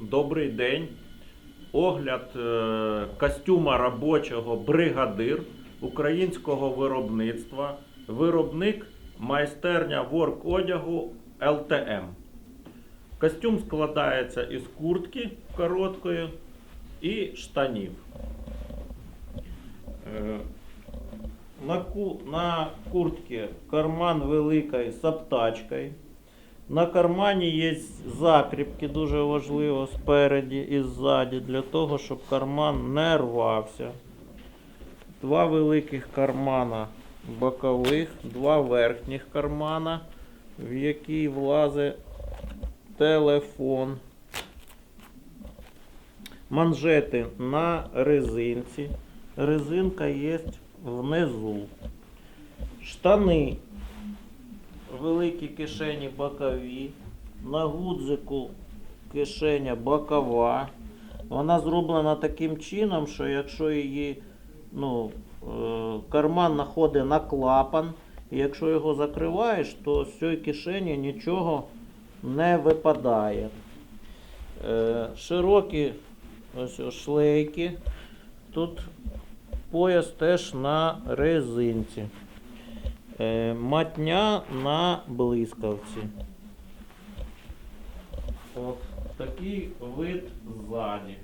Добрий день. Огляд е, костюма робочого бригадир українського виробництва. Виробник майстерня ворк одягу ЛТМ. Костюм складається із куртки короткої і штанів. Е, На, ку, на куртці карман великий з аптачкою. На кармані є закріпки, дуже важливо спереді і ззаді, для того, щоб карман не рвався. Два великих кармана бокових, два верхніх кармана, в який влазить телефон. Манжети на резинці. Резинка є внизу. Штани великі кишені бокові. На гудзику кишеня бокова. Вона зроблена таким чином, що якщо її ну, е, карман знаходить на клапан, і якщо його закриваєш, то з цієї кишені нічого не випадає. Е, широкі ось ось шлейки. Тут пояс теж на резинці. Е, матня на блискавці. От такий вид ззаді.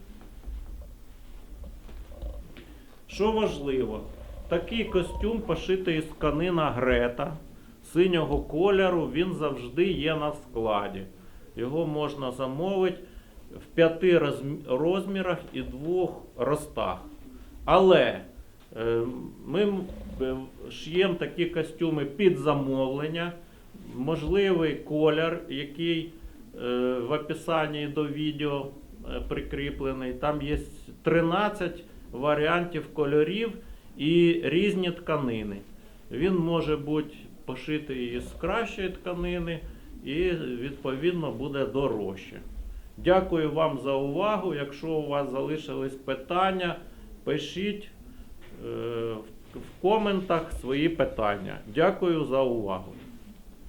Що важливо, такий костюм пошитий із тканина Грета синього кольору, він завжди є на складі. Його можна замовити в п'яти розмірах і двох ростах. Але ми е, шиємо такі костюми під замовлення. Можливий колір, який е, в описанні до відео е, прикріплений. Там є 13 варіантів кольорів і різні тканини. Він може бути пошитий із кращої тканини і відповідно буде дорожче. Дякую вам за увагу. Якщо у вас залишились питання, пишіть в коментах свої питання. Дякую за увагу.